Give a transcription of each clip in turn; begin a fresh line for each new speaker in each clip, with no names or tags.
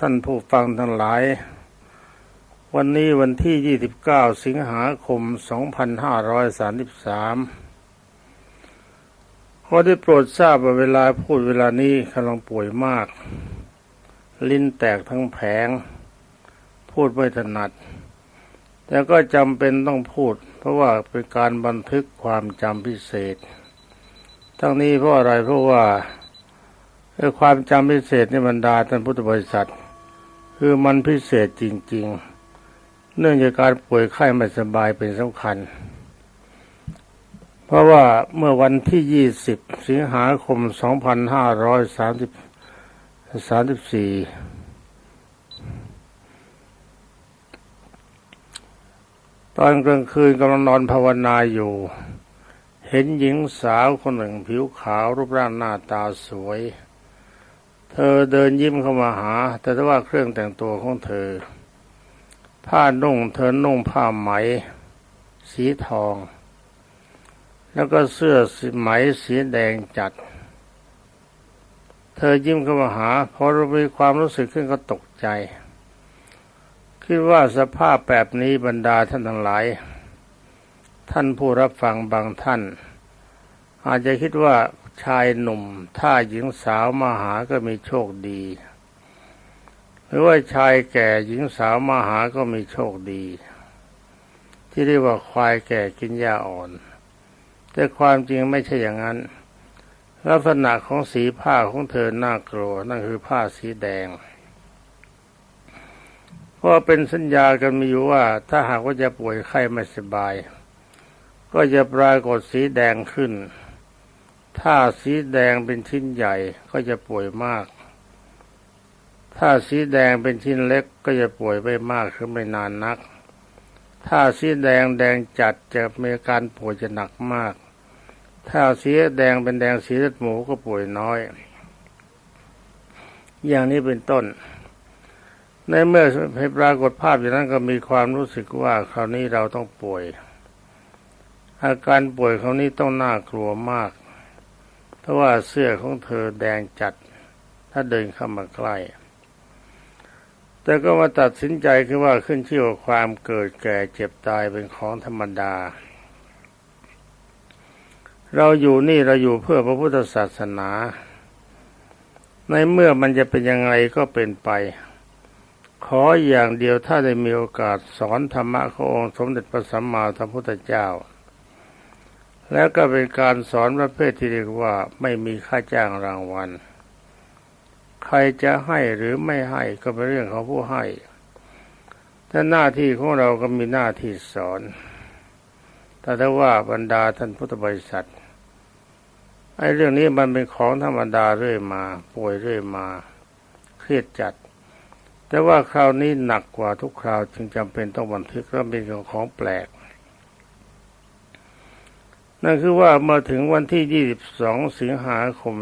ท่านผู้ฟังทั้งหลาย วันนี้วันที่ 29 สิงหาคม 2533 ขอได้โปรดทราบว่าเวลาพูดเวลานี้กำลังป่วยมาก ลิ้นแตกทั้งแผง พูดไม่ถนัด แต่ก็จำเป็นต้องพูด เพราะว่าเป็นการบันทึกความจำพิเศษ ทั้งนี้เพราะอะไรเพราะว่า ไอ้ความจำพิเศษในบรรดาท่านพุทธบริษัท คือมันพิเศษจริง ๆ เนื่องจากการป่วยไข้ไม่สบายเป็นสำคัญ เพราะว่าเมื่อวันที่ 20 สิงหาคม 2534ตอนกลางคืนกำลังนอนภาวนาอยู่ เห็นหญิงสาวคนหนึ่งผิวขาวรูปร่างหน้าตาสวย เธอเดินยิ้มเข้ามาหา แต่ว่าเครื่องแต่งตัวของเธอ ผ้านุ่งเธอนุ่งผ้าไหม สีทอง แล้วก็เสื้อสีไหมสีแดงจัด เธอยิ้มเข้ามาหาพอเรามีความรู้สึกขึ้นก็ตกใจ คิดว่าสภาพแบบนี้บรรดาท่านทั้งหลาย ท่านผู้รับฟังบางท่านอาจจะคิดว่า ชายหนุ่ม ถ้าหญิงสาวมาหาก็มีโชคดี หรือว่าชายแก่หญิงสาวมาหาก็มีโชคดี ที่เรียกว่าควายแก่กินหญ้าอ่อน แต่ความจริงไม่ใช่อย่างนั้น ลักษณะของสีผ้าของเธอน่ากลัวนั่นคือผ้าสีแดงเพราะเป็นสัญญากันมีอยู่ว่า ถ้าหากว่าจะป่วยไข้ไม่สบาย ก็จะปรากฏสีแดงขึ้น ถ้าสีแดงเป็นชิ้นใหญ่ก็จะป่วยมาก ถ้าสีแดงเป็นชิ้นเล็กก็จะป่วยไม่มากคือไม่นานนัก ถ้าสีแดงแดงจัดจะมีอาการป่วยจะหนักมาก ถ้าสีแดงเป็นแดงสีเลือดหมูก็ป่วยน้อย อย่างนี้เป็นต้น ในเมื่อให้ปรากฏภาพอย่างนั้นก็มีความรู้สึกว่าคราวนี้เราต้องป่วย อาการป่วยคราวนี้ต้องน่ากลัวมาก เพราะว่าเสื้อของเธอแดงจัด ถ้าเดินเข้ามาใกล้ แต่ก็มาตัดสินใจคือว่าขึ้นชื่อว่าความเกิดแก่เจ็บตายเป็นของธรรมดา เราอยู่นี่เราอยู่เพื่อพระพุทธศาสนา ในเมื่อมันจะเป็นยังไงก็เป็นไปขออย่างเดียวถ้าได้มีโอกาสสอนธรรมะขององค์สมเด็จพระสัมมาสัมพุทธเจ้า แล้วก็เป็นการสอนประเภทที่เรียกว่าไม่มีค่าจ้างรางวัล ใครจะให้หรือไม่ให้ก็เป็นเรื่องของผู้ให้แต่หน้าที่ของเราก็มีหน้าที่สอน แต่ถ้าว่าบรรดาท่านพุทธบริษัทไอ้เรื่องนี้มันเป็นของธรรมดาเรื่อยมา ป่วยเรื่อยมา เครียดจัด แต่ว่าคราวนี้หนักกว่าทุกคราวจึงจำเป็นต้องบันทึกและเป็นของแปลก นั่นคือว่ามื่อถึงวันที่ 22 สิงหาคม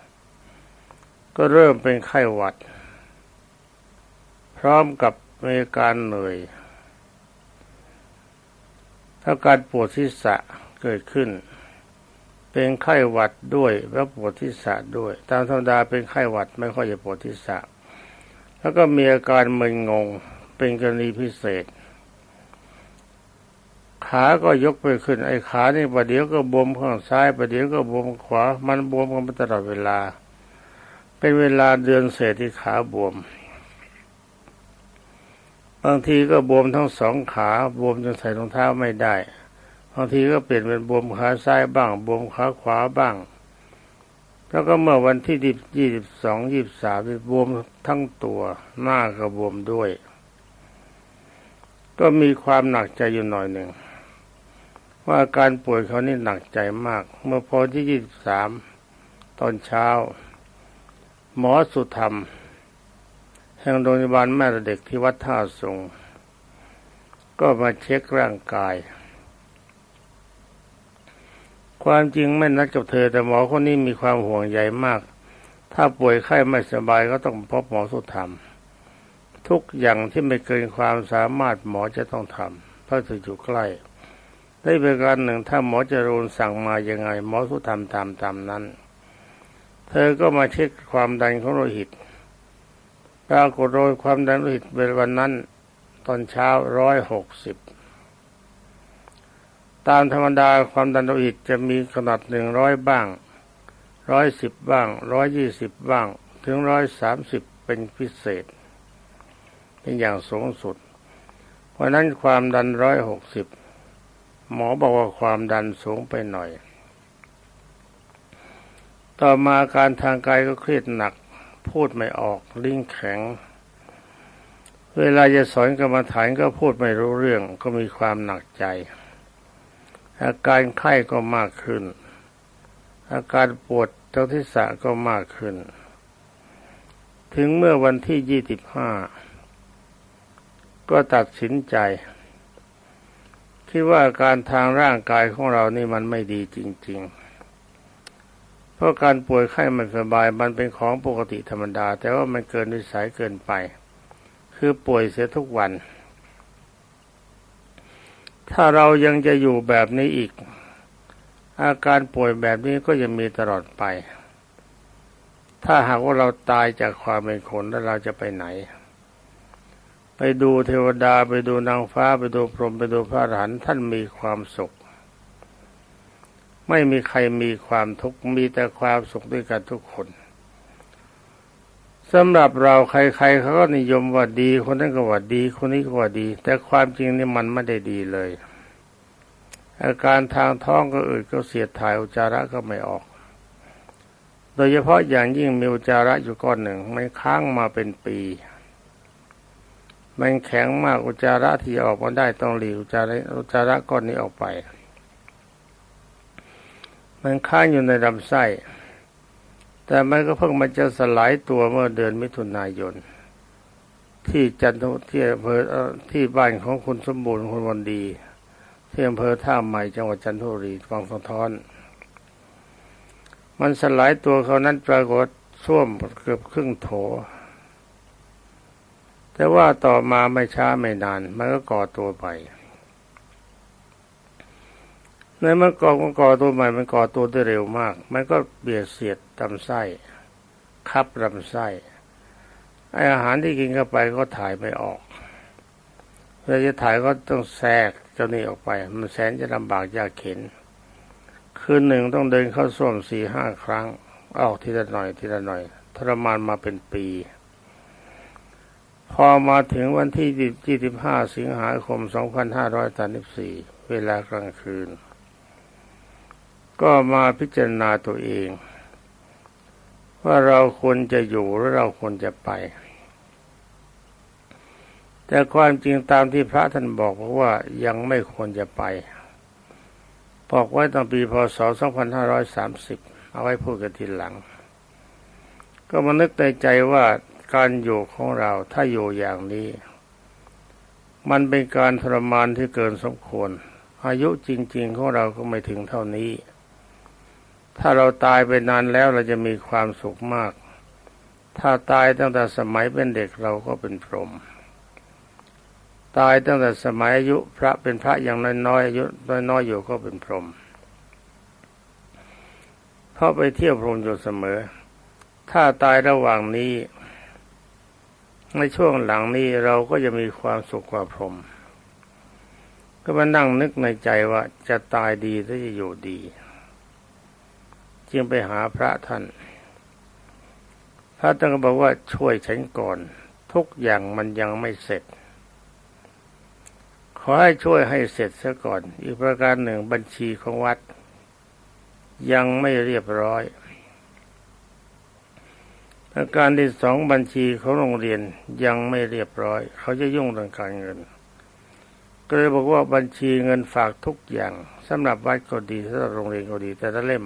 2534 ก็เริ่มเป็นไข้หวัด พร้อมกับมีอาการเหนื่อยถ้าการปวดศีรษะเกิดขึ้น เป็นไข้หวัดด้วยและปวดศีรษะด้วย ตามธรรมดาเป็นไข้หวัดไม่ค่อยจะปวดศีรษะ แล้วก็มีอาการมึนงงเป็นกรณีพิเศษ ขาก็ยกไปขึ้น ไอ้ขานี่ประเดี๋ยวก็บวมข้างซ้ายประเดี๋ยวก็บวมขวา มันบวมกันตลอดเวลา เป็นเวลาเดือนเศษที่ขาบวม บางทีก็บวมทั้งสองขาบวมจนใส่รองเท้าไม่ได้ บางทีก็เปลี่ยนเป็นบวมขาซ้ายบ้าง บวมขาขวาบ้าง แล้วก็เมื่อวันที่ยี่สิบสองยี่สิบสามบวมทั้งตัวหน้าก็บวมด้วย ก็มีความหนักใจอยู่หน่อยหนึ่ง ว่าอาการป่วยเขานี่หนักใจมาก เมื่อพอที่ยี่สิบสามตอนเช้า หมอสุธรรม แห่งโรงพยาบาลแม่เด็กที่วัดท่าสงก็มาเช็คร่างกาย ความจริงไม่นัดกับเธอ แต่หมอคนนี้มีความห่วงใยมาก ถ้าป่วยไข้ไม่สบายก็ต้องพบหมอสุธรรม ทุกอย่างที่ไม่เกินความสามารถหมอจะต้องทำเพราะเธออยู่ใกล้ ได้เป็นการหนึ่งถ้าหมอจรูนสั่งมายังไง หมอสุธรรมตามตามนั้น เธอก็มาเช็คความดันของโลหิตปรากฏโดยความดันโลหิตเป็นวันนั้น ตอนเช้าร้อยหกสิบตามธรรมดาความดันโลหิตจะมีขนาดหนึ่งร้อยบ้างร้อยสิบบ้างร้อยยี่สิบบ้าง ถึงร้อยสามสิบเป็นพิเศษ เป็นอย่างสูงสุด เพราะนั้นความดันร้อยหกสิบ หมอบอกว่าความดันสูงไปหน่อย ต่อมาการทางกายก็เครียดหนัก พูดไม่ออกลิ้นแข็ง เวลาจะสอนกรรมฐานก็พูดไม่รู้เรื่องก็มีความหนักใจ อาการไข้ก็มากขึ้น อาการปวดท้งทิศะก็มากขึ้น ถึงเมื่อวันที่ยี่สิบห้าก็ตัดสินใจ คิดว่าการทางร่างกายของเรานี่มันไม่ดีจริง ๆ เพราะการป่วยไข้ไม่สบายมันเป็นของปกติธรรมดา แต่ว่ามันเกินวิสัยเกินไป คือป่วยเสียทุกวัน ถ้าเรายังจะอยู่แบบนี้อีก อาการป่วยแบบนี้ก็จะมีตลอดไป ถ้าหากว่าเราตายจากความเป็นคนแล้วเราจะไปไหน ไปดูเทวดาไปดูนางฟ้าไปดูพรหมไปดูพระอรหันต์ท่านมีความสุข ไม่มีใครมีความทุกข์มีแต่ความสุขด้วยกันทุกคนสำหรับเราใครๆเขาก็นิยมว่าดีคนนั้นก็ว่าดีคนนี้ก็ว่าดี แต่ความจริงนี่มันไม่ได้ดีเลย อาการทางท้องก็อืดก็เสียดถ่ายอุจจาระก็ไม่ออก โดยเฉพาะอย่างยิ่งมีอุจจาระอยู่ก้อนหนึ่งมันค้างมาเป็นปี มันแข็งมากอุจจาระที่ออกมาได้ต้องหลีอุจจาระอุจจาระก้อนนี้ออกไป มันค้างอยู่ในลำไส้ แต่มันก็เพิ่งมันจะสลายตัวเมื่อเดือนมิถุนายน ที่จันทุที่อำเภอที่บ้านของคุณสมบูรณ์คุณวันดีที่อำเภอท่าใหม่จังหวัดจันทบุรีวังสะท้อน มันสลายตัวเขานั้นปรากฏส้วมเกือบครึ่งโถ แต่ว่าต่อมาไม่ช้าไม่นานมันก็ก่อตัวไปในเมื่อก่อก่อตัวใหม่มันก่อตัวได้เร็วมาก มันก็เบียดเสียดลำไส้ คับลำไส้ไออาหารที่กินเข้าไปก็ถ่ายไม่ออกเวลาจะถ่ายก็ต้องแทรกเจ้านี่ออกไป มันแสนจะลำบากยากเข็น คืนหนึ่งต้องเดินเข้าส้วมสี่ห้าครั้ง ออกทีละหน่อยทีละหน่อย ทรมานมาเป็นปี พอมาถึงวันที่ 25 สิงหาคม 2534 เวลากลางคืน ก็มาพิจารณาตัวเอง ว่าเราควรจะอยู่หรือเราควรจะไป แต่ความจริงตามที่พระท่านบอกว่ายังไม่ควรจะไป บอกไว้ตั้งปีพศ 2530 เอาไว้พูดกันทีหลัง ก็มานึกในใจว่า การอยู่ของเราถ้าอยู่อย่างนี้ มันเป็นการทรมานที่เกินสมควร อายุจริง ๆ ของเราก็ไม่ถึงเท่านี้ ถ้าเราตายไปนานแล้วเราจะมีความสุขมาก ถ้าตายตั้งแต่สมัยเป็นเด็กเราก็เป็นพรหมตายตั้งแต่สมัยอายุพระเป็นพระอย่างน้อยๆอายุน้อยๆอยู่ก็เป็นพรหมเพราะไปเที่ยวพรหมอยู่เสมอ ถ้าตายระหว่างนี้ ในช่วงหลังนี้เราก็จะมีความสุขกว่าพรหมก็มานั่งนึกในใจว่าจะตายดีหรือจะอยู่ดี จึงไปหาพระท่าน พระท่านก็บอกว่าช่วยฉันก่อน ทุกอย่างมันยังไม่เสร็จ ขอให้ช่วยให้เสร็จซะก่อน อีกประการหนึ่งบัญชีของวัด ยังไม่เรียบร้อย อาการที่สองบัญชีของโรงเรียนยังไม่เรียบร้อย เขาจะยุ่งเรื่องการเงิน ก็เลยบอกว่าบัญชีเงินฝากทุกอย่างสำหรับวัดก็ดีสำหรับโรงเรียนก็ดี แต่ละเล่ม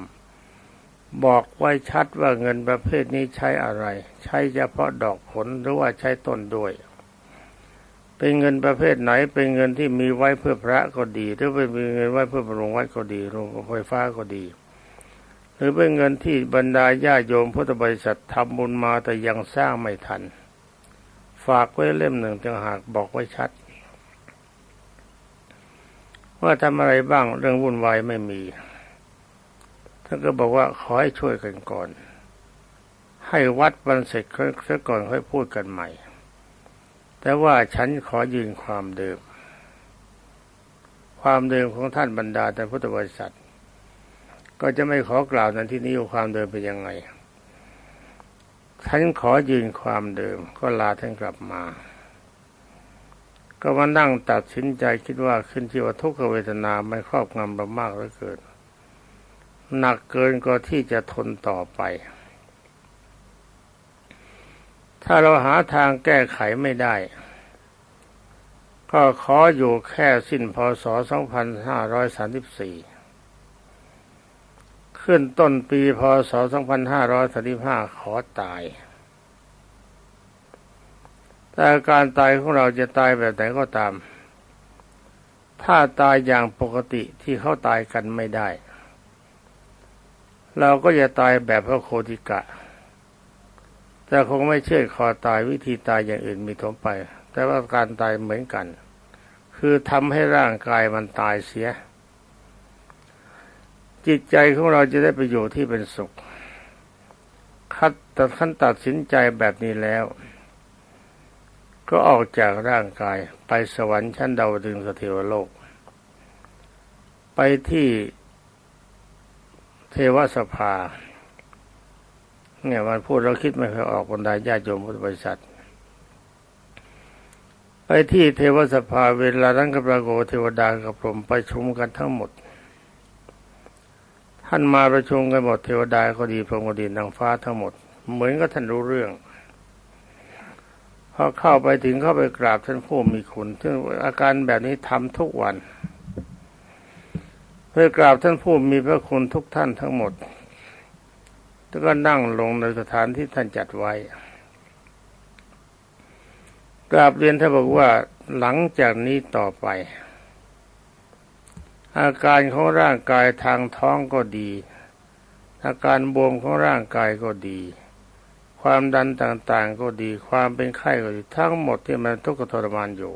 บอกไว้ชัดว่าเงินประเภทนี้ใช้อะไร ใช้เฉพาะดอกผลหรือว่าใช้ต้นด้วย เป็นเงินประเภทไหนเป็นเงินที่มีไว้เพื่อพระก็ดี หรือเป็นเงินไว้เพื่อบำรุงวัดก็ดีโรงไฟฟ้าก็ดี หรือเป็นเงินที่บรรดาญาโยมพุทธบริษัททำบุญมาแต่ยังสร้างไม่ทัน ฝากไว้เล่มหนึ่งต่างหากบอกไว้ชัด ว่าทำอะไรบ้างเรื่องวุ่นวายไม่มีท่านก็บอกว่าขอให้ช่วยกันก่อน ให้วัดวันเสร็จเสียก่อนค่อยพูดกันใหม่ แต่ว่าฉันขอยืนความเดิม ความเดิมของท่านบรรดาแต่พุทธบริษัท ก็จะไม่ขอกล่าวในที่นี้ความเดิมเป็นยังไงฉันขอยืนความเดิม ก็ลาท่านกลับมา ก็มานั่งตัดสินใจคิดว่าขึ้นที่ว่าทุกขเวทนาไม่ครอบงำเรามากเหลือเกินหนักเกินกว่าที่จะทนต่อไป ถ้าเราหาทางแก้ไขไม่ได้ ก็ขออยู่แค่สิ้นพศ 2534 ขึ้นต้นปีพศ 2535 ขอตาย แต่การตายของเราจะตายแบบไหนก็ตาม ถ้าตายอย่างปกติที่เขาตายกันไม่ได้ เราก็จะตายแบบพระโคติกะ แต่คงไม่เชื่อคอตายวิธีตายอย่างอื่นมีถมไป แต่ว่าการตายเหมือนกัน คือทำให้ร่างกายมันตายเสีย จิตใจของเราจะได้ไปอยู่ที่เป็นสุขคัดตัดขั้นตัดสินใจแบบนี้แล้ว ก็ออกจากร่างกายไปสวรรค์ชั้นดาวดึงสเทวโลก ไปที่เทวสภาเนี่ยมันพูดเราคิดไม่เคยออกบรรดาญาติโยมพุทธบริษัท ไปที่เทวสภาเวลานั้นกับปรากเทวดากับพรหมประชุมกันทั้งหมด ท่านมาประชุมกันหมดเทวดาก็ดีพรหมก็ดีนางฟ้าทั้งหมด เหมือนกับท่านรู้เรื่องพอเข้าไปถึงเข้าไปกราบท่านผู้มีคุณซึ่งอาการแบบนี้ทำทุกวันเพื่อกราบท่านผู้มีพระคุณทุกท่านทั้งหมดแล้วก็นั่งลงในสถานที่ท่านจัดไว้ กราบเรียนท่านบอกว่าหลังจากนี้ต่อไป อาการของร่างกายทางท้องก็ดี อาการบวมของร่างกายก็ดี ความดันต่างๆก็ดี ความเป็นไข้ก็ดี ทั้งหมดที่มันทุกข์ทรมานอยู่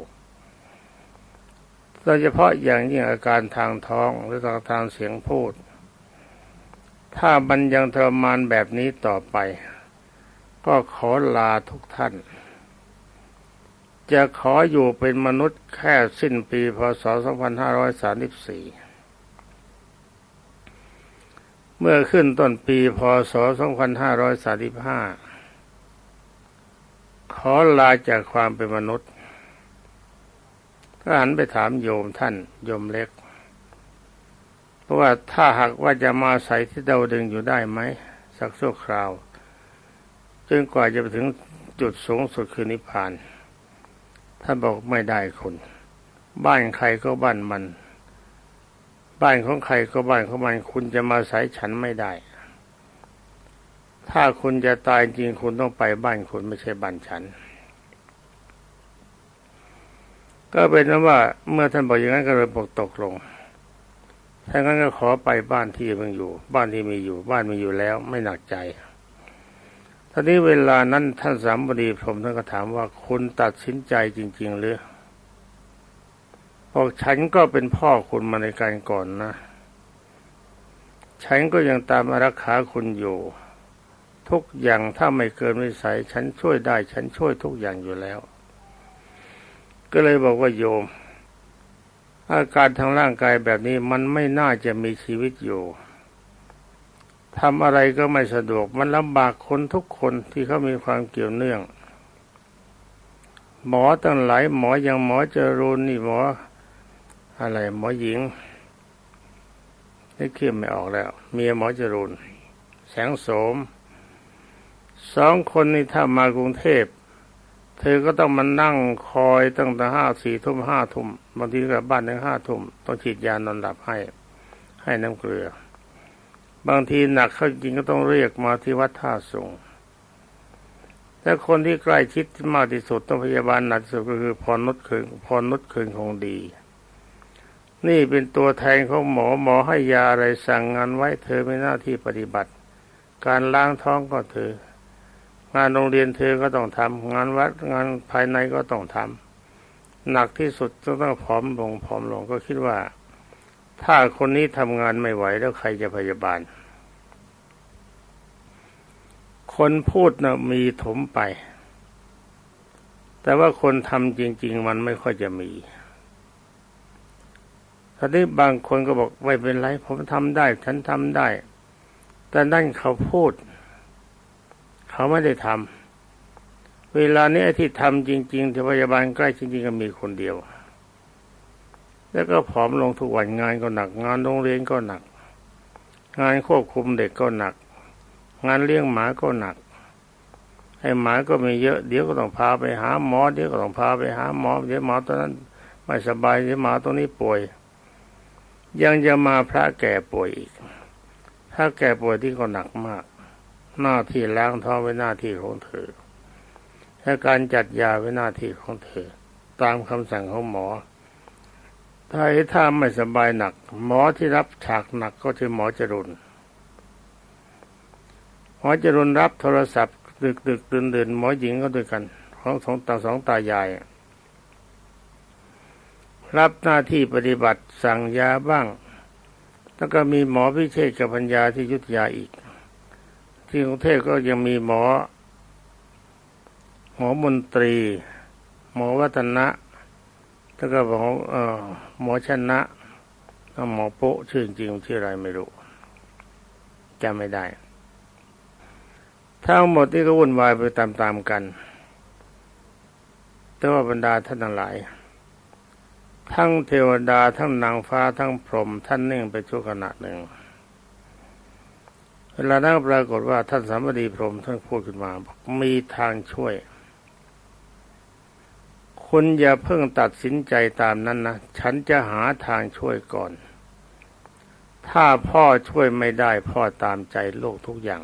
โดยเฉพาะอย่างยิ่งอาการทางท้องหรือทางทางเสียงพูด ถ้ามันยังทรมานแบบนี้ต่อไป ก็ขอลาทุกท่าน จะขออยู่เป็นมนุษย์แค่สิ้นปีพศ 2534 เมื่อขึ้นต้นปีพศ 2535 ขอลาจากความเป็นมนุษย์ก็หันไปถามโยมท่านโยมเล็ก เพราะว่าถ้าหากว่าจะมาใส่ที่เดาดึงอยู่ได้ไหม สักชั่วคราวจนกว่าจะไปถึงจุดสูงสุดคือนิพพาน ท่านบอกไม่ได้คุณบ้านใครก็บ้านมัน บ้านของใครก็บ้านของมัน คุณจะมาใส่ฉันไม่ได้ ถ้าคุณจะตายจริงคุณต้องไปบ้านคุณไม่ใช่บ้านฉัน ก็เป็นนั้นว่าเมื่อท่านบอกอย่างนั้นก็เลยบอกตกลงถ้างั้นก็ขอไปบ้านที่มึงอยู่ บ้านที่มีอยู่ บ้านมีอยู่แล้วไม่หนักใจ ตอนนี้เวลานั้นท่านสามบดีพรมท่านก็ถามว่าคุณตัดสินใจจริง ๆ หรือบอกฉันก็เป็นพ่อคุณมาในการก่อนนะ ฉันก็ยังตามอารักขาคุณอยู่ ทุกอย่างถ้าไม่เกินวิสัย ฉันช่วยได้ ฉันช่วยทุกอย่างอยู่แล้ว ก็เลยบอกว่าโยม อาการทางร่างกายแบบนี้มันไม่น่าจะมีชีวิตอยู่ ทำอะไรก็ไม่สะดวกมันลำบากคนทุกคนที่เขามีความเกี่ยวเนื่อง หมอตั้งหลายหมออย่างหมอจรูนนี่หมอ อะไรหมอหญิงนี่เขียนไม่ออกแล้ว เมียหมอจรูนแสงโสมสองคนนี่ถ้ามากรุงเทพ เธอก็ต้องมานั่งคอยตั้งแต่ห้าสี่ทุ่มห้าทุ่มบางทีกลับบ้านถึงห้าทุ่มต้องฉีดยานอนหลับให้ ให้น้ำเกลือ บางทีหนักเข้าจริงก็ต้องเรียกมาที่วัดท่าสูงแต่คนที่ใกล้ชิดมากที่สุดต้องพยาบาลหนักที่สุดก็คือพรนุชเคืนพรนุชเคืนคงดี นี่เป็นตัวแทนของหมอหมอให้ยาอะไรสั่งงานไว้เธอไม่หน้าที่ปฏิบัติ การล้างท้องก็เธอ งานโรงเรียนเธอก็ต้องทำงานวัดงานภายในก็ต้องทำหนักที่สุดต้องต้องผอมลงผอมลงก็คิดว่า ถ้าคนนี้ทำงานไม่ไหวแล้วใครจะพยาบาล คนพูดนะมีถมไป แต่ว่าคนทำจริง ๆ มันไม่ค่อยจะมีทีนี้บางคนก็บอกไม่เป็นไรผมทำได้ ฉันทำได้ แต่นั่นเขาพูด เขาไม่ได้ทำเวลานี้ที่ทำจริง ๆ ที่พยาบาลใกล้จริง ๆ ก็มีคนเดียว แล้วก็ผอมลงทุกวันงานก็หนัก งานโรงเรียนก็หนัก งานควบคุมเด็กก็หนัก งานเลี้ยงหมาก็หนักไอ้หมาก็มีเยอะเดี๋ยวก็ต้องพาไปหาหมอเดี๋ยวก็ต้องพาไปหาหมอเดี๋ยวหมอตอนนั้นไม่สบายเดี๋ยวหมาตัวนี้ป่วย ยังจะมาพระแก่ป่วยอีกถ้าแก่ป่วยที่ก็หนักมาก หน้าที่ล้างท้องเป็นหน้าที่ของเธอและการจัดยาเป็นหน้าที่ของเธอ ตามคำสั่งของหมอ ถ้าถ้าไม่สบายหนัก หมอที่รับฉากหนักก็คือหมอจรุนหมอจรุนรับโทรศัพท์ ดึกดึกดื่นดื่นหมอหญิงก็ด้วยกันของสองตาสองตายาย รับหน้าที่ปฏิบัติสั่งยาบ้าง แล้วก็มีหมอพิเชษกับปัญญาที่ยุทธยาอีก ที่กรุงเทพก็ยังมีหมอ หมอมนตรี หมอวัฒนะ แล้วก็หมอเอ่อหมอชนะหมอโปะชื่อจริงชื่ออะไรไม่รู้จำไม่ได้ ทั้งหมดที่ก็วุ่นวายไปตามๆกัน แต่ว่าบรรดาท่านทั้งหลาย ทั้งเทวดาทั้งนางฟ้าทั้งพรหมท่านนิ่งไปชั่วขณะหนึ่ง เวลานั้นปรากฏว่าท่านสามดีพรหมท่านพูดขึ้นมาบอกมีทางช่วย คุณอย่าเพิ่งตัดสินใจตามนั้นนะ ฉันจะหาทางช่วยก่อน ถ้าพ่อช่วยไม่ได้ พ่อตามใจลูกทุกอย่าง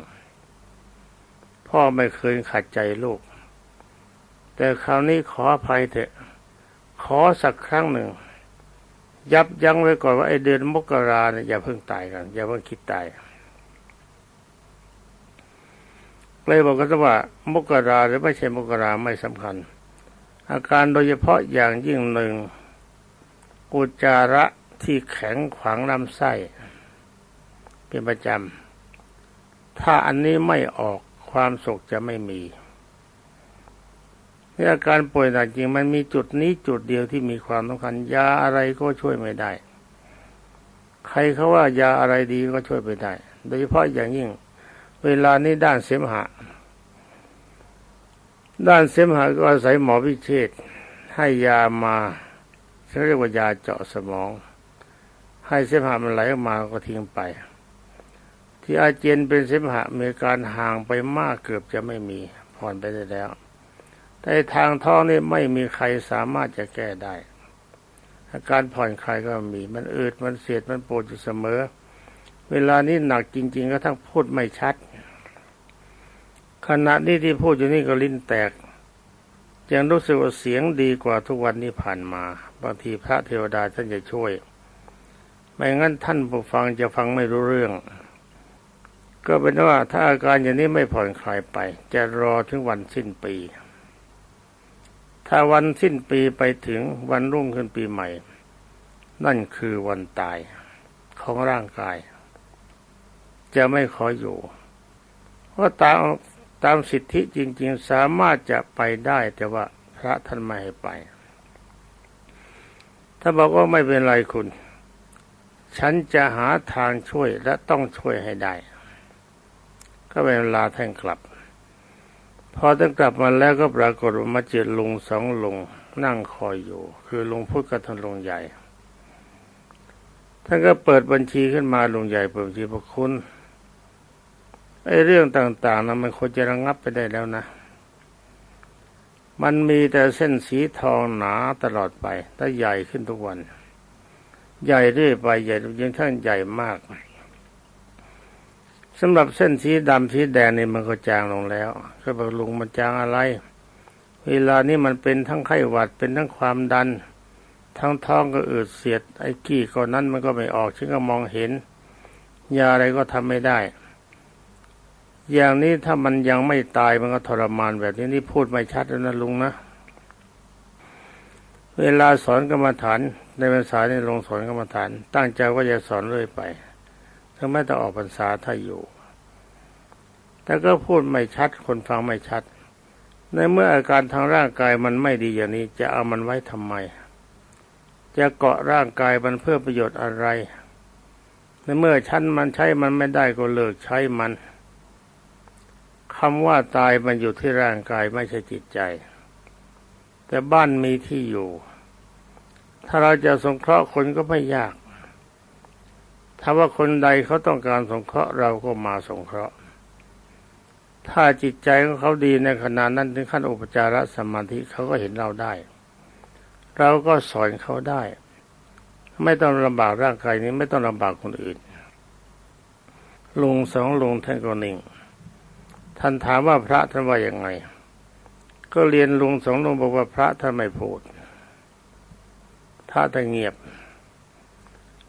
พ่อไม่เคยขัดใจลูก แต่คราวนี้ขออภัยเถอะ ขอสักครั้งหนึ่ง ยับยั้งไว้ก่อนว่าไอเดือนมกราเนี่ยอย่าเพิ่งตายกัน อย่าเพิ่งคิดตายเลยบอกกันว่ามกราหรือไม่ใช่มกราไม่สำคัญ อาการโดยเฉพาะอย่างยิ่งหนึ่งอุจจาระที่แข็งขวางลำไส้เป็นประจำ ถ้าอันนี้ไม่ออกความสุขจะไม่มีนี่อาการป่วยหนักจริงมันมีจุดนี้จุดเดียวที่มีความสำคัญยาอะไรก็ช่วยไม่ได้ ใครเขาว่ายาอะไรดีก็ช่วยไม่ได้ โดยเฉพาะอย่างยิ่ง เวลานี้ด้านเสมหะ ด้านเสมหะก็อาศัยหมอพิเชษให้ยามาเขาเรียกว่ายาเจาะสมอง ให้เสมหะมันไหลออกมาก็ทิ้งไป ที่อาเจียนเป็นเสมหะมีการห่างไปมากเกือบจะไม่มีผ่อนไปได้แล้ว แต่ทางท้องนี่ไม่มีใครสามารถจะแก้ได้อาการผ่อนคลายก็มี มันอืดมันเสียดมันปวดอยู่เสมอ เวลานี้หนักจริง ๆ ก็ทั้งพูดไม่ชัด ขณะนี้ที่พูดอยู่นี่ก็ลิ้นแตก ยังรู้สึกว่าเสียงดีกว่าทุกวันนี้ผ่านมา บางทีพระเทวดาท่านจะช่วย ไม่งั้นท่านผู้ฟังจะฟังไม่รู้เรื่อง ก็เป็นว่าถ้าอาการอย่างนี้ไม่ผ่อนคลายไป จะรอถึงวันสิ้นปี ถ้าวันสิ้นปีไปถึงวันรุ่งขึ้นปีใหม่ นั่นคือวันตายของร่างกาย จะไม่ขออยู่เพราะตา ตามสิทธิจริง ๆ สามารถจะไปได้แต่ว่าพระท่านไม่ให้ไป ถ้าบอกว่าไม่เป็นไรคุณ ฉันจะหาทางช่วยและต้องช่วยให้ได้ ก็เป็นเวลาท่านกลับ พอท่านกลับมาแล้วก็ปรากฏว่ามาเจอลุงสองลุงนั่งคอยอยู่ คือลุงพุทธกับท่านลุงใหญ่ท่านก็เปิดบัญชีขึ้นมาลุงใหญ่เปิดบัญชีพระคุณ ไอ้เรื่องต่างๆนะมันควรจะระงับไปได้แล้วนะ มันมีแต่เส้นสีทองหนาตลอดไปแต่ใหญ่ขึ้นทุกวัน ใหญ่เรื่อยไปใหญ่ยิ่งท่านใหญ่มากสำหรับเส้นสีดำสีแดงนี่มันก็จางลงแล้วก็บอกลุงมันจางอะไร เวลานี้มันเป็นทั้งไข้หวัดเป็นทั้งความดัน ทั้งท้องก็อืดเสียดไอ้กี้ก่อนนั้นมันก็ไม่ออกฉันก็มองเห็นยาอะไรก็ทำไม่ได้ อย่างนี้ถ้ามันยังไม่ตายมันก็ทรมานแบบนี้นี่พูดไม่ชัดแล้วนะลุงนะ เวลาสอนกรรมฐาน ในภาษาในลงสอนกรรมฐาน ตั้งใจว่าจะสอนเรื่อยไปถึงแม้จะออกพรรษาถ้าอยู่ แต่ก็พูดไม่ชัด คนฟังไม่ชัด ในเมื่ออาการทางร่างกายมันไม่ดีอย่างนี้ จะเอามันไว้ทำไม จะเกาะร่างกายมันเพื่อประโยชน์อะไร ในเมื่อชั้นมันใช้มันไม่ได้ก็เลิกใช้มัน คำว่าตายมันอยู่ที่ร่างกายไม่ใช่จิตใจ แต่บ้านมีที่อยู่ ถ้าเราจะสงเคราะห์คนก็ไม่ยาก ถ้าว่าคนใดเขาต้องการสงเคราะห์เราก็มาสงเคราะห์ ถ้าจิตใจของเขาดีในขณะนั้นถึงขั้นอุปจารสมาธิเขาก็เห็นเราได้ เราก็สอนเขาได้ ไม่ต้องลำบากร่างกายนี้ไม่ต้องลำบากคนอื่นลุงสองลุงท่านก็นิ่ง ท่านถามว่าพระท่านว่ายังไง ก็เรียนลุงสองลุงบอกว่าพระท่านไม่พูดพระท่านเงียบ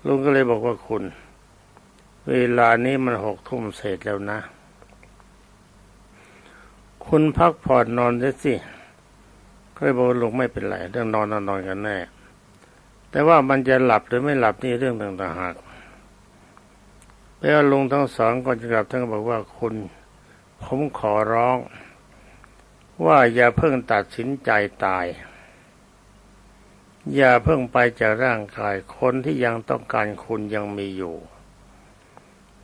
ลุงก็เลยบอกว่าคุณ เวลานี้มันหกทุ่มเศษแล้วนะ คุณพักผ่อนนอนได้สิก็เลยบอกลุงไม่เป็นไรเรื่องนอนนอนกันแน่ แต่ว่ามันจะหลับหรือไม่หลับนี่เรื่องต่างหากแล้วลุงทั้งสองก่อนจะกลับท่านก็บอกว่าคุณ ผมขอร้อง ว่าอย่าเพิ่งตัดสินใจตาย อย่าเพิ่งไปจากร่างกายคนที่ยังต้องการคุณยังมีอยู่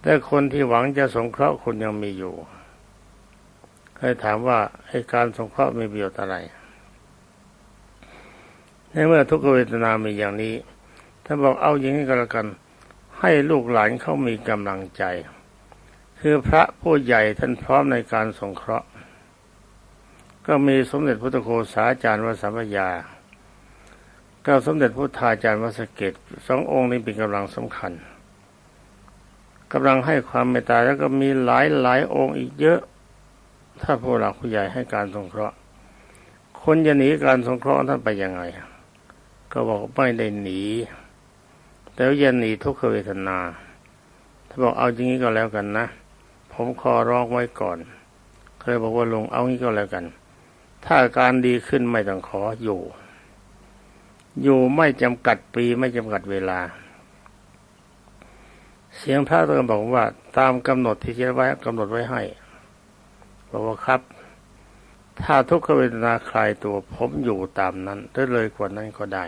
แต่คนที่หวังจะสงเคราะห์คุณยังมีอยู่เคยถามว่าให้การสงเคราะห์มีประโยชน์อะไร ในเมื่อทุกเวทนามีอย่างนี้ ถ้าบอกเอาอย่างนี้ก็แล้วกัน ให้ลูกหลานเขามีกำลังใจ คือพระผู้ใหญ่ท่านพร้อมในการสงเคราะห์ ก็มีสมเด็จพุทธโฆษาจารย์วสัมปยาก็สมเด็จพุทธาจารย์วสเกตสององค์นี้เป็นกำลังสำคัญกำลังให้ความเมตตาแล้วก็มีหลายหลายองค์อีกเยอะ ถ้าผู้หลักผู้ใหญ่ให้การสงเคราะห์ คนจะหนีการสงเคราะห์ท่านไปยังไง ก็บอกไม่ได้หนี แต่ยันหนีทุกขเวทนาถ้าบอกเอาอย่างนี้ก็แล้วกันนะ ผมขอร้องไว้ก่อนเคยบอกว่าลงเอางี้ก็แล้วกัน ถ้าการดีขึ้นไม่ต้องขออยู่ อยู่ไม่จำกัดปีไม่จำกัดเวลา เสียงพระตะบอกว่าตามกำหนดที่เขียนไว้กำหนดไว้ให้บอกว่าครับ ถ้าทุกขเวทนาคลายตัวผมอยู่ตามนั้นได้เลยกว่านั้นก็ได้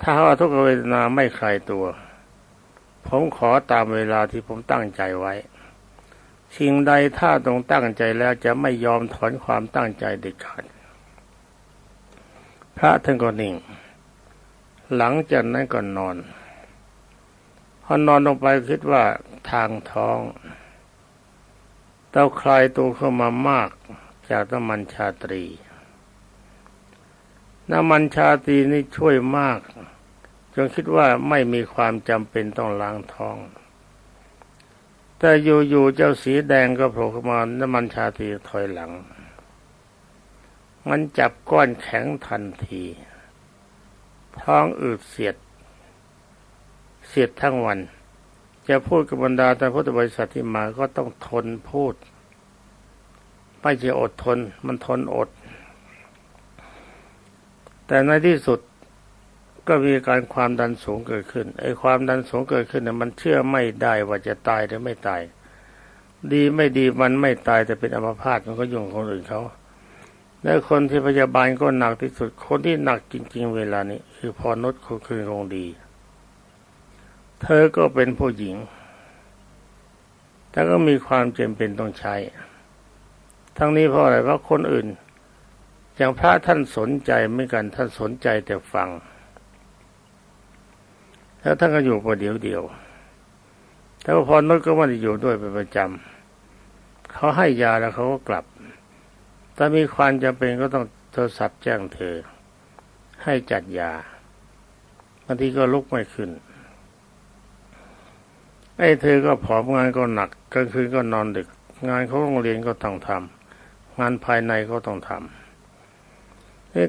ถ้าว่าทุกขเวทนาไม่คลายตัว ผมขอตามเวลาที่ผมตั้งใจไว้สิ่งใดถ้าตรงตั้งใจแล้วจะไม่ยอมถอนความตั้งใจเด็ดขาดพระท่านก็นิ่ง หลังจากนั้นก็นอน พอนอนลงไปคิดว่าทางท้องเต้าคลายตัวเข้ามามากจากน้ำมันชาตรี น้ำมันชาตรีนี่ช่วยมาก จนคิดว่าไม่มีความจำเป็นต้องล้างท้อง แต่อยู่ๆเจ้าสีแดงก็โผล่ขึ้นมาน้ำมันชาตีถอยหลัง มันจับก้อนแข็งทันที ท้องอืดเสียด เสียดทั้งวัน จะพูดกับบรรดาแต่พุทธบริษัทที่มาก็ต้องทนพูดไม่ใช่อดทนมันทนอด แต่ในที่สุด ก็มีการความดันสูงเกิดขึ้นไอ้ความดันสูงเกิดขึ้นเนี่ยมันเชื่อไม่ได้ว่าจะตายหรือไม่ตาย ดีไม่ดีมันไม่ตายแต่เป็นอัมพาตมันก็ยุ่งคนอื่นเขาและคนที่พยาบาลก็หนักที่สุดคนที่หนักจริง ๆ เวลานี้คือพอนุชคืนคงดี เธอก็เป็นผู้หญิงแต่ก็มีความจำเป็นต้องใช้ ทั้งนี้เพราะอะไรเพราะคนอื่น อย่างพระท่านสนใจไม่กันท่านสนใจแต่ฟัง แล้วท่านก็อยู่ประเดี๋ยวเดียว แต่ว่าพอนุชก็ไม่ได้อยู่ด้วยเป็นประจำเขาให้ยาแล้วเขาก็กลับ ถ้ามีความจำเป็นก็ต้องโทรศัพท์แจ้งเธอ ให้จัดยาบางทีก็ลุกไม่ขึ้น ไอ้เธอก็ผอมงานก็หนักกลางคืนก็นอนดึก งานเขาโรงเรียนก็ต้องทำงานภายในก็ต้องทำ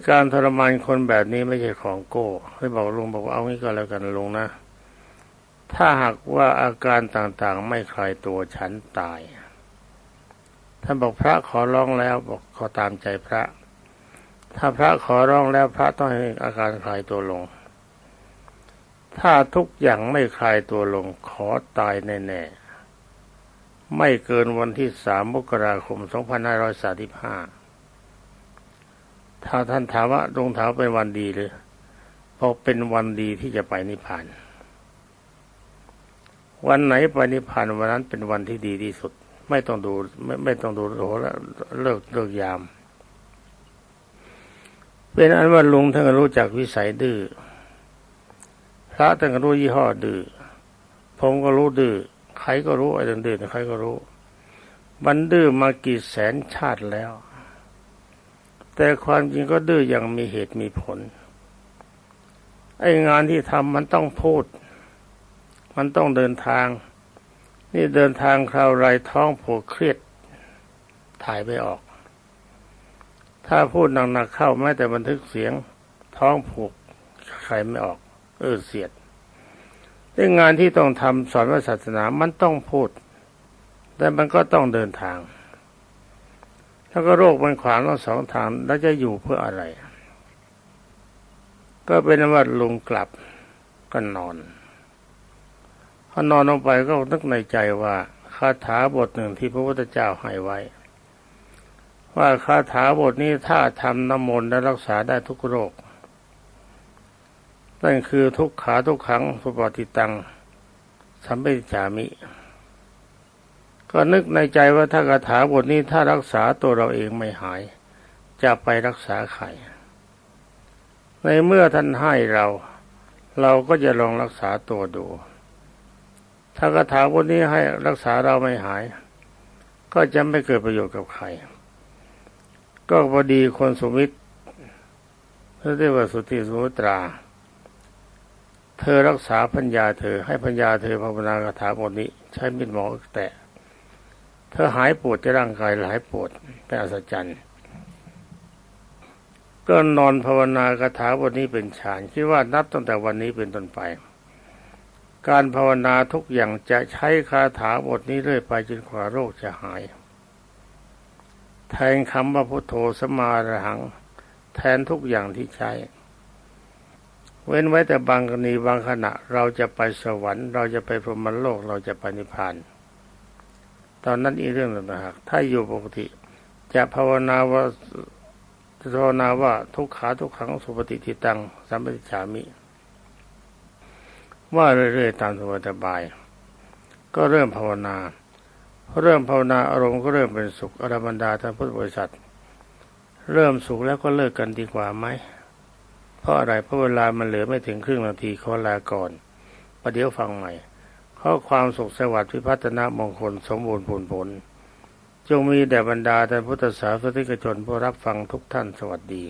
การทรมานคนแบบนี้ไม่ใช่ของโก้ให้บอกลุงบอกว่าเอางี้ก็แล้วกันลุงนะ ถ้าหากว่าอาการต่างๆ ไม่คลายตัวฉันตาย ท่านบอกพระขอร้องแล้วบอกขอตามใจพระ ถ้าพระขอร้องแล้วพระต้องให้อาการคลายตัวลง ถ้าทุกอย่างไม่คลายตัวลงขอตายแน่ๆไม่เกินวันที่สามมกราคม2535 ถ้าท่านถามว่าลงเท้าเป็นวันดีหรือพราะเป็นวันดีที่จะไปนิพพาน วันไหนไปนิพพานวันนั้นเป็นวันที่ดีที่สุด ไม่ต้องดูไม่ไม่ต้องดูโหแล้วเลิกเลิกยาม เป็นอันว่าลุงท่านก็รู้จักวิสัยดื้อพระท่านก็รู้ยี่ห้อดื้อผมก็รู้ดื้อใครก็รู้ไอ้เรื่องดื้อใครก็รู้ มันดื้อมากี่แสนชาติแล้ว แต่ความจริงก็ดื้ออย่างมีเหตุมีผล ไอ้งานที่ทำมันต้องพูด มันต้องเดินทาง นี่เดินทางคราวไรท้องผูกเครียดถ่ายไม่ออก ถ้าพูดหนักๆเข้าแม้แต่บันทึกเสียงท้องผูกใครไม่ออก เออเสียดแต่งานที่ต้องทำสอนว่าศาสนามันต้องพูด แต่มันก็ต้องเดินทาง แล้วก็โรคมันขวางทั้งสองทางแล้วจะอยู่เพื่ออะไร ก็เป็นว่าลุงกลับก็นอนพอนอนลงไปก็นึกในใจว่าคาถาบทหนึ่งที่พระพุทธเจ้าให้ไว้ ว่าคาถาบทนี้ถ้าทำน้ำมนต์และรักษาได้ทุกโรคนั่นคือทุกขาทุกขังสุปฏิตังสัมปติจามิ ก็นึกในใจว่าถ้าคาถาบทนี้ถ้ารักษาตัวเราเองไม่หาย จะไปรักษาใครในเมื่อท่านให้เรา เราก็จะลองรักษาตัวดู ถ้าคาถาบทนี้ให้รักษาเราไม่หาย ก็จะไม่เกิดประโยชน์กับใคร ก็พอดีคนสมิตรเรียกว่าสุติสุตรา เธอรักษาพัญญาเธอให้พัญญาเธอภาวนาคาถาบทนี้ ใช้มิดหมอแตะ เธอหายปวดจะร่างกายหายปวดเป็นอัศจรรย์ก็นอนภาวนาคาถาบทนี้เป็นฌานคิดว่านับตั้งแต่วันนี้เป็นต้นไป การภาวนาทุกอย่างจะใช้คาถาบทนี้เรื่อยไปจนกว่าโรคจะหาย แทนคำว่าพุทโธสมาอรหัง แทนทุกอย่างที่ใช้ เว้นไว้แต่บางกรณีบางขณะ เราจะไปสวรรค์ เราจะไปพรหมโลกเราจะไปนิพพาน ตอนนั้นอีกเรื่องหนึ่งนะฮะถ้าอยู่ปกติ จะภาวนาว่าภาวนาว่าทุกขาทุกขังสุปฏิทิตังสัมปติฉามิ ว่าเรื่อยๆตามสบาย ก็เริ่มภาวนา เริ่มภาวนาอารมณ์ก็เริ่มเป็นสุขอรบรรดาท่านพุทธบริษัท เริ่มสุขแล้วก็เลิกกันดีกว่าไหมเพราะอะไรเพราะเวลามันเหลือไม่ถึงครึ่งนาทีขอลาก่อนประเดี๋ยวฟังใหม่ ข้อความสุขสวัสดิ์พิพัฒนามงคลสมบูรณ์ผลผล จงมีแด่บรรดาท่านพุทธศาสนิกชนผู้รับฟังทุกท่านสวัสดี